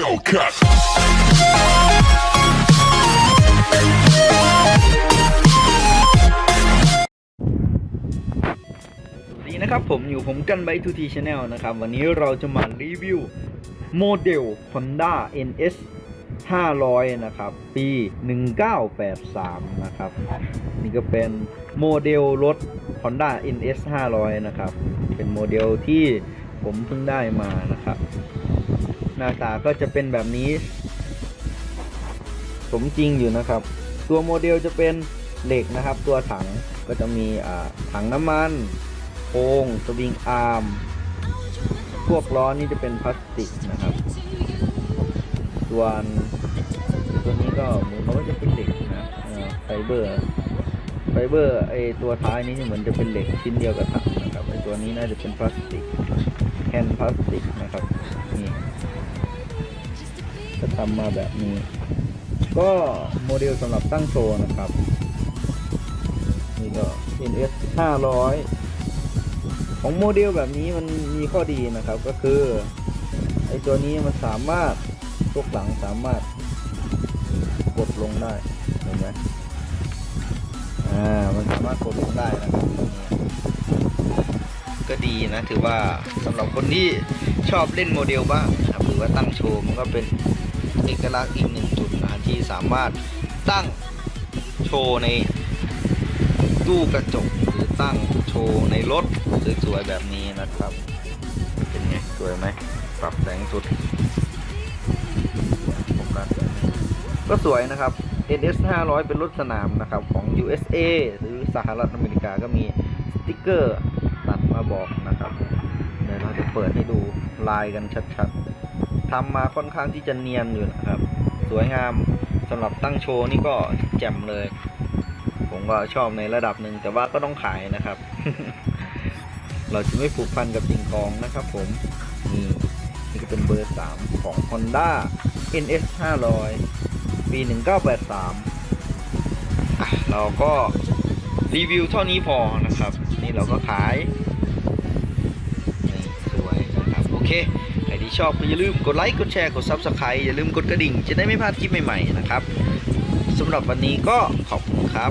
Hellcat. สวัสดีนะครับผมอยู่ผมกันไบทูทีชาแนลนะครับ วันนี้เราจะมารีวิวโมเดล Honda NS 500 นะครับ ปี 1983 นะครับ นี่ก็เป็นโมเดลรถ Honda NS 500 นะครับ เป็นโมเดลที่ผมเพิ่งได้มานะครับ หน้าตาก็จะเป็นแบบนี้ สมจริงอยู่นะครับ ตัวโมเดลจะเป็นเหล็กนะครับ ตัวถังก็จะมีถังน้ำมันโครงสวิงอาร์มพวกล้อนี่จะเป็นพลาสติกนะครับ ส่วนตัวนี้ก็เหมือนเขาจะเป็นเหล็กนะไฟเบอร์ไฟเบอร์ไอตัวท้ายนี้เหมือนจะเป็นเหล็กชิ้นเดียวกับถังนะครับไอตัวนี้น่าจะเป็นพลาสติกแผ่นพลาสติกนะครับนี่ จะทำมาแบบนี้ ก็โมเดลสำหรับตั้งโชว์นะครับ นี่ก็ NS 500 ของโมเดลแบบนี้มันมีข้อดีนะครับก็คือ ไอตัวนี้มันสามารถทุกหลังสามารถกดลงได้ เห็นไหมอ่า มันสามารถกดลงได้นะครับก็ดีนะ ถือว่าสำหรับคนที่ชอบเล่นโมเดลบ้างครับหรือว่าตั้งโชว์มันก็เป็น เอกลักษณ์อีกหนึ่งจุดนะที่สามารถตั้งโชว์ในตู้กระจกหรือตั้งโชว์ในรถสวยๆแบบนี้นะครับ เป็นไงสวยไหมปรับแสงสุดก็สวยนะครับ NS 500 เป็นรถสนามนะครับของ USA หรือสหรัฐอเมริกาก็มีสติกเกอร์ตัดมาบอกนะครับ เดี๋ยวเราจะเปิดให้ดูลายกันชัดๆ ทำมาค่อนข้างที่จะเนียนอยู่นะครับ สวยงามสำหรับตั้งโชว์นี่ก็แจ่มเลย ผมก็ชอบในระดับหนึ่งแต่ว่าก็ต้องขายนะครับ เราจะไม่ผูกพันกับสิ่งของนะครับผมนี่นี่ก็เป็นเบอร์ 3 ของ Honda NS 500 ปี 1983 เราก็รีวิวเท่านี้พอนะครับ นี่เราก็ขาย สวยนะครับ โอเค ที่ชอบก็อย่าลืมกดไลค์กดแชร์กดซับสไครต์อย่าลืมกดกระดิ่ง จะได้ไม่พลาดคลิปใหม่ๆนะครับสำหรับวันนี้ก็ขอบคุณครับ